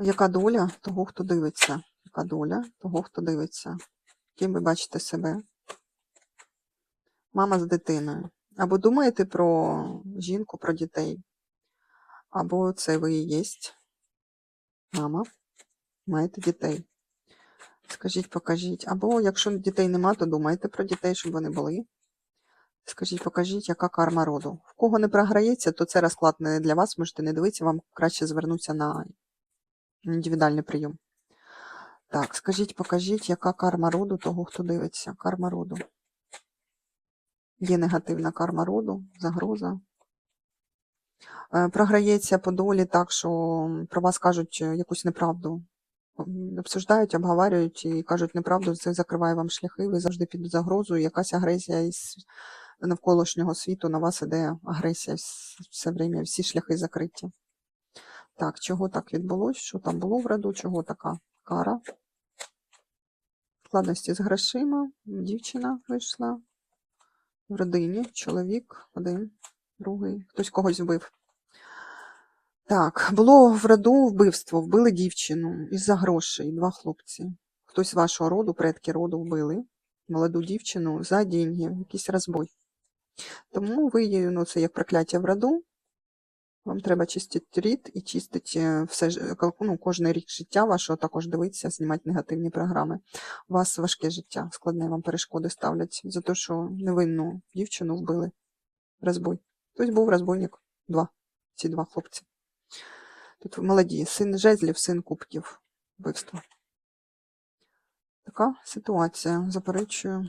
Яка доля того, хто дивиться? Яка доля того, хто дивиться? Ким ви бачите себе? Мама з дитиною. Або думаєте про жінку, про дітей. Або це ви і єсть. Мама. Маєте дітей. Скажіть, покажіть. Або якщо дітей нема, то думайте про дітей, щоб вони були. Скажіть, покажіть, яка карма роду. В кого не програється, то це розклад не для вас, можете не дивитися, вам краще звернутися на індивідуальний прийом. Так, скажіть, покажіть, яка карма роду того, хто дивиться. Карма роду. Є негативна карма роду, загроза. Е, Програється по долі так, що про вас кажуть е, якусь неправду. Обсуждають, обговорюють і кажуть неправду, це закриває вам шляхи, ви завжди під загрозою, якась агресія із навколишнього світу, на вас іде агресія все время, всі шляхи закриті. Так, чого так відбулося? Що там було в роду? Чого така кара? Складності з грошима. Дівчина вийшла в родині. Чоловік один, другий. Хтось когось вбив. Так, було в роду вбивство. Вбили дівчину із-за грошей. Два хлопці. Хтось вашого роду, предки роду вбили молоду дівчину за деньги, якийсь розбой. Тому ви, є, ну, це як прокляття в роду. Вам треба чистити рід і чистити е, все ну, кожний рік життя вашого, також дивитися, знімати негативні програми. У вас важке життя, складне вам перешкоди ставлять за те, що невинну дівчину вбили. Розбой. Тобто був розбойник. Два. Ці два хлопці. Тут молоді. Син жезлів, син кубків. Вбивство. Така ситуація. Заперечую.